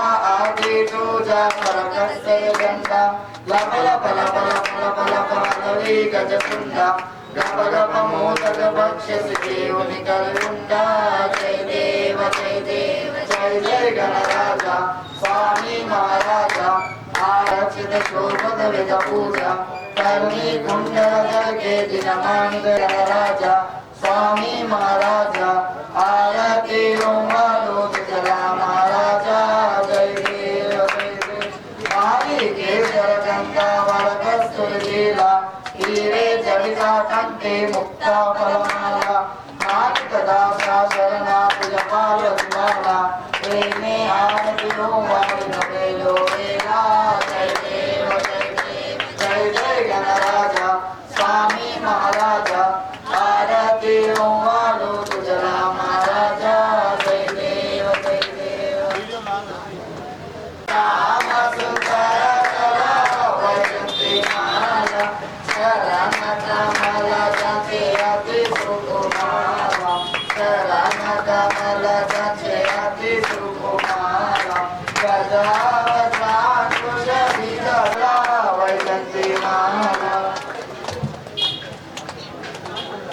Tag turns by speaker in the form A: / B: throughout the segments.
A: जय देव जय जय गणराजा स्वामी महाराजा आरती ओंगालो तुझला महाराजा जय देव जय देव एकादंत स्वामी देवग्रवृंद सर्व आदि तुझा परकस्य गंधा लप लप लप लप लप लप लवी गजकुंड गप गप मोदक भक्ष्यसि देवनि करुण्डा जय देव जय देव जय जय गणराजा स्वामी महाराजा आरक्षित शोभत विध पूजा कर्मी कुंडल के दिनमांग गणराजा स्वामी महाराजा आरती ओंगालो जला महाराजा वरकस्तुर लीला हीरे जड़िता कंते मुक्ता फलमाला नाटकदा शरणा पूजपाल द्वारा प्रेमे आरती वारि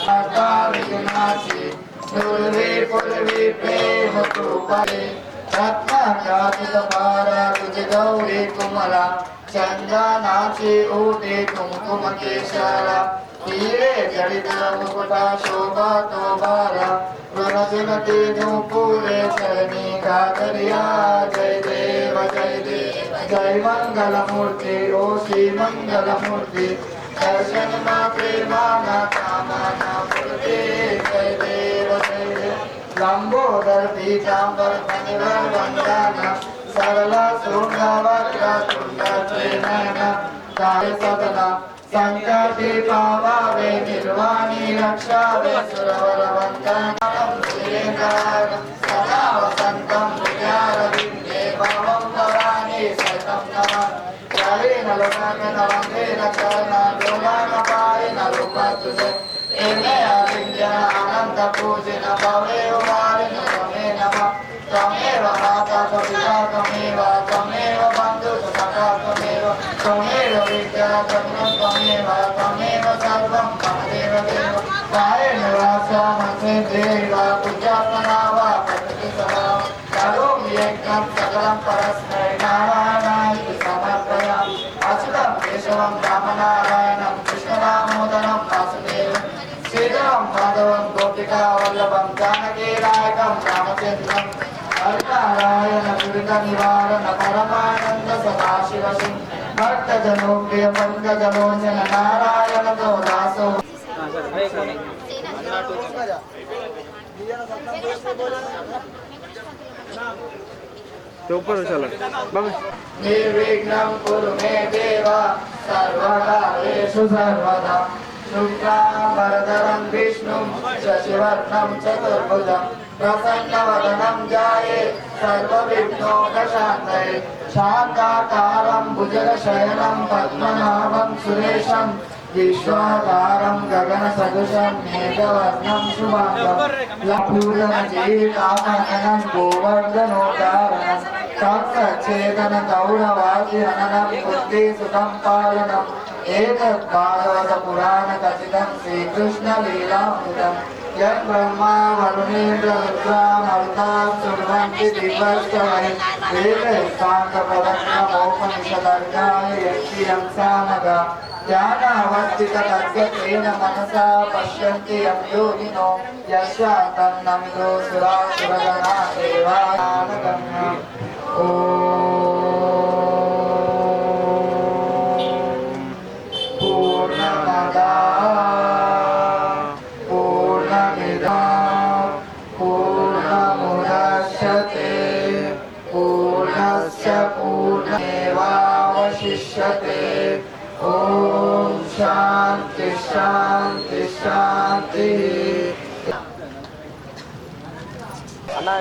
A: নাচে চলবে পড়বে প্রেম কৃপারে রত্না গাছে তোমারা তুজ গৌরে কুমলা চন্দা নাচে ওটে কুমকুম কেশরা তীরে জড়িত মুকুটা শোভা তোমারা প্রণজনতে নূপুরে চরণী গাদরিয়া জয় দেব জয় দেব জয় মঙ্গলমূর্তি ও শ্রী মঙ্গলমূর্তি દર્શનમાં પ્રેમાના કામાના પૂર્તે જય દેવ જય લંબોદર પીતાંબર મણિવર વંદના સરળ શૃંગવક્ર શૃંગચેના કાર્ય સદના સંકટે પાવાવે નિર્વાણી રક્ષાવે સુરવર વંદનામ શ્રીકાર સદા વસંતમ વિદ્યારવિંદે પવમ પરાણી સતમ નમઃ જય નલગન નવંદે રક્ષના തുജ എവിടെയാവില്ല അനന്ത പൂജന ഭവേവ മാലിന തമേ നമ തമേവ മാതാ ത്വപിത തമേവ തമേവ ബന്ധു സഖാ തമേവ തമേവ വിദ്യാ തമേവ തമേവ തമേവ സർവം മമദേവ ദേവ താരിണി വാസ മനസേ ദേവ പൂജാത്മനാവ പത്നി സദാ കരോമി യജ്ഞം സകലം പരസ്മ जानकीनायकं रामचन्द्रं हरिनारायण दुरितनिवारण परमानन्द सदाशिवसिं भक्तजनोप्रिय पङ्कजलोचन नारायण तो दासो
B: ते ऊपर चला। बघ
A: निर्विघ्नं कुरु मे देव सर्वकार्येषु सर्वदा। शुक्लाम्बरधरं विष्णुं शशिवर्णं चतुर्भुजं प्रसन्नवदनं ध्याये सर्वविघ्नोपशान्तये शान्ताकारं भुजगशयनं पद्मनाभं सुरेशं विश्वाकारं गगनसदृशं मेघवर्णं शुभाङ्गं लपूरणजीकामननं गोवर्धनोदारणं तत्सच्छेदन गौरवादिहननं बुद्धिसुतं पालनम् एतत् भागवत पुराण कथितं श्रीकृष्णलीलामृतं यत् ब्रह्मा वरुणेन्द्र रुद्रा मरुतां शृण्वन्ति दिवश्चमहि वेदस्तान्तप्रदग्नमोपनिषदर्गाय यक्षियं सामगा ध्यानावस्थिततद्गतेन मनसा पश्यन्ति यं योगिनो यस्यान्तन्नमिदो सुरासुरगणा देवानागम्य ॐ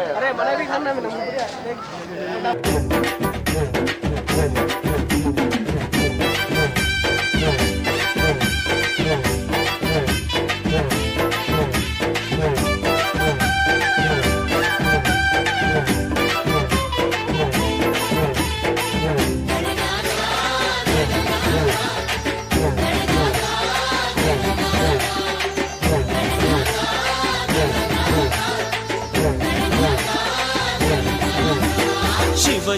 C: அரை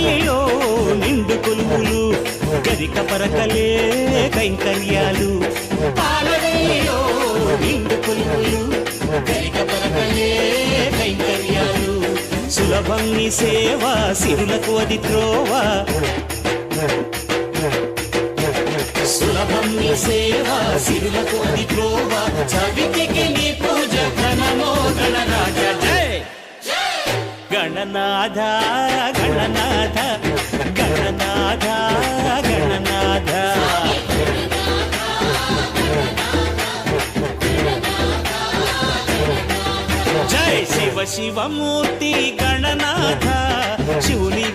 C: పాలవెల్లిలో నిండు కొలువులు గరిక పరకలే కైంకర్యాలు. పాలవెల్లిలో నిండు కొలువులు గరిక పరకలే కైంకర్యాలు. సులభం నీ సేవ సిరులకు అది త్రోవ. సులభం నీ సేవ సిరులకు అది త్రోవ. చవితికి నీ పూజ గణనాథ గణనాథ గణనాథ గణనాథ. జయ శివ శివమూర్తి గణనాథ శివుని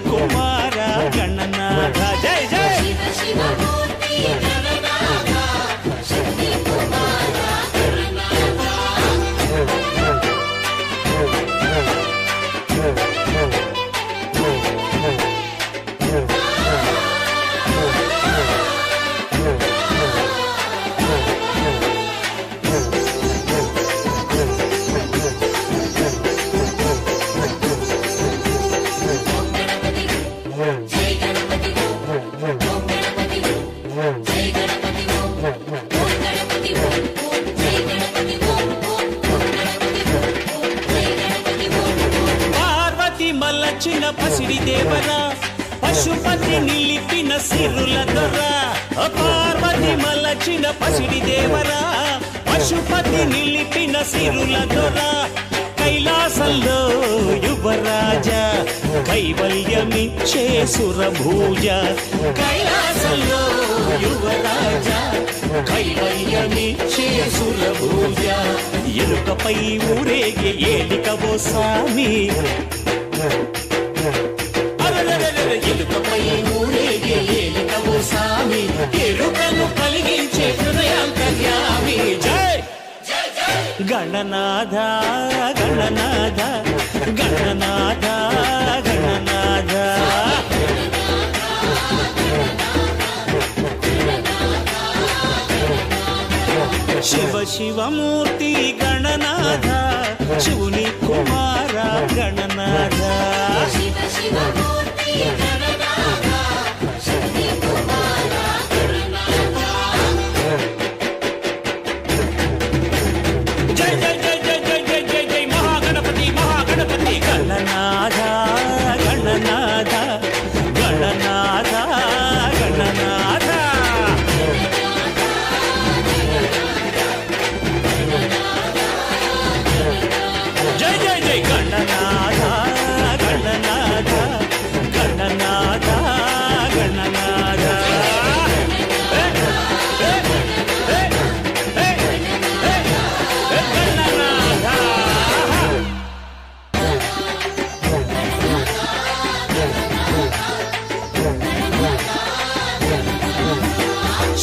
C: పార్వతి పసిడి దేవరా పశుపతి నిలిపిన సిరుల దొర. పార్వతి మలచిన పసిడి దేవరా పశుపతి నిలిపిన సిరుల దొర. కైలాసంలో యువరాజ కైవల్యమిచ్చే సురభూజ. కైలాసంలో యువరాజ కైవల్యమిచ్చే సురభూజ. ఎలుకపై ఊరేగే ఏలికవో స్వామి. ఎలుకపై ఊరేగే ఎరుకను కలిగించే హృదయాంతర్యామి జై గణనాథ గణనాథ గణనాథ గణనాథ. శివ శివమూర్తి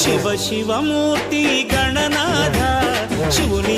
C: శివ శివమూర్తి గణనాథ శివుని